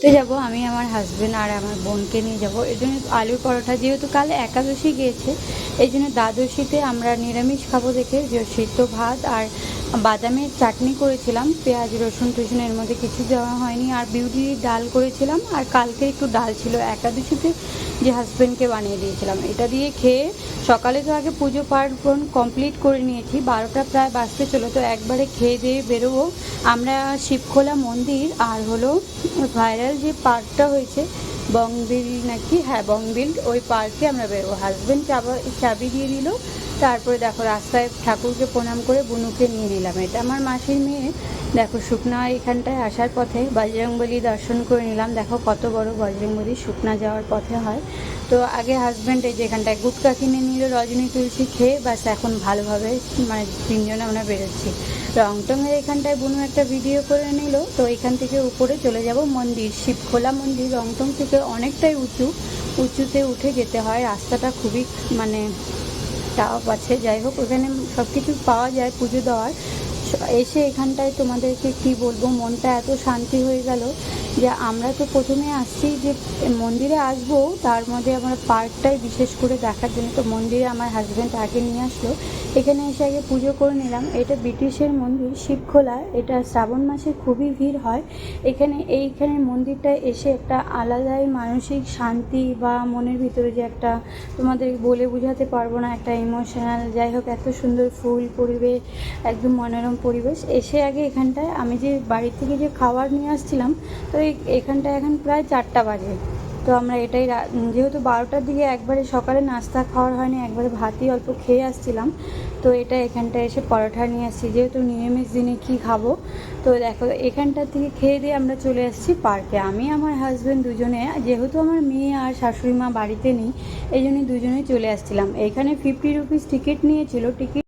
ঘুরতে যাব, আমি আমার হাজব্যান্ড আর আমার বোনকে নিয়ে যাব। এই জন্য আলুর পরোটা যেহেতু কাল একাদশী গিয়েছে, এই জন্য দ্বাদশীতে আমরা নিরামিষ খাব দেখে, যে সিদ্ধ ভাত আর বাদামের চাটনি করেছিলাম, পেঁয়াজ, রসুন টসুন এর মধ্যে কিছু দেওয়া হয়নি, আর বিউটি ডাল করেছিলাম, আর কালকে একটু ডাল ছিল, একাদশীতে যে হাজব্যান্ডকে বানিয়ে দিয়েছিলাম। এটা দিয়ে খেয়ে সকালে তো আগে পুজো পার্বণ কমপ্লিট করে নিয়েছি, বারোটা প্রায় বাজতে চলো তো একবারে খেয়ে দিয়ে বেরোবো। আমরা শিবখোলা মন্দির, আর হলো ভাইরাল যে পার্কটা হয়েছে, বংবিল নাকি? হ্যাঁ বংবিল, ওই পার্কে আমরা বেরোবো। হাজব্যান্ড চাবা, চাবি দিয়ে দিল তারপরে দেখো রাস্তায় ঠাকুরকে প্রণাম করে বুনুকে নিয়ে নিলাম। এটা আমার মাসির মেয়ে। দেখো শুকনা এখানটায় আসার পথে বজরংবলী দর্শন করে নিলাম। দেখো কত বড় বজরংবলী শুকনা যাওয়ার পথে হয়। তো আগে হাজব্যান্ড এই যে এখানটায় গুটকা কিনে নিল, রজনী তুলসী খেয়ে বাস এখন ভালোভাবে মানে তিনজনে আমরা বেরোচ্ছি। রংটংয়ের এখানটায় বুনু একটা ভিডিও করে নিল। তো এখান থেকে উপরে চলে যাব মন্দির, শিবখোলা মন্দির। রংটং থেকে অনেকটাই উঁচু। উঁচুতে উঠে যেতে হয়। রাস্তাটা খুবই মানে টাপ আছে যাই হোক ওখানে সব কিছু পাওয়া যায় পুজো দেওয়ার। এসে এখানটায় তোমাদেরকে কি বলব? মনটা এত শান্তি হয়ে গেল যে আমরা তো প্রথমে আসছি যে মন্দিরে আসব, তার মধ্যে আমরা পার্কটাই বিশেষ করে দেখার জন্য। তো মন্দিরে আমার হাজব্যান্ড আগে নিয়ে আসলো। এখানে এসে আগে পুজো করে নিলাম। এটা ব্রিটিশের মন্দির, শিবখোলা। এটা শ্রাবণ মাসে খুবই ভিড় হয়। এখানে এইখানে মন্দিরটায় এসে একটা আলাদাই মানসিক শান্তি বা মনের ভিতরে যে একটা তোমাদের বলে বোঝাতে পারব না, একটা ইমোশনাল যাই হোক, এত সুন্দর ফুল পরিবেশ, একদম মনোরম পরিবেশ। এসে আগে এখানটায় আমি যে বাড়ি থেকে যে খাবার নিয়ে আসছিলাম, তো এখানটায় এখন প্রায় চারটা বাজে। তো আমরা এটাই যেহেতু বারোটার দিকে একবারে সকালে নাস্তা খাওয়ার হয়নি, একবারে ভাতই অল্প খেয়ে আসছিলাম, তো এটা এখানটায় এসে পরোটা নিয়ে আসছি। যেহেতু নিরামিষ দিনে কি খাব, তো দেখো এখানটার থেকে খেয়ে দিয়ে আমরা চলে আসছি পার্কে। আমি, আমার হাজব্যান্ড দুজনে, যেহেতু আমার মেয়ে আর শাশুড়ি মা বাড়িতে নেই, এই জন্য দুজনেই চলে আসছিলাম। এখানে ফিফটি রুপিস টিকিট নিয়েছিল টিকিট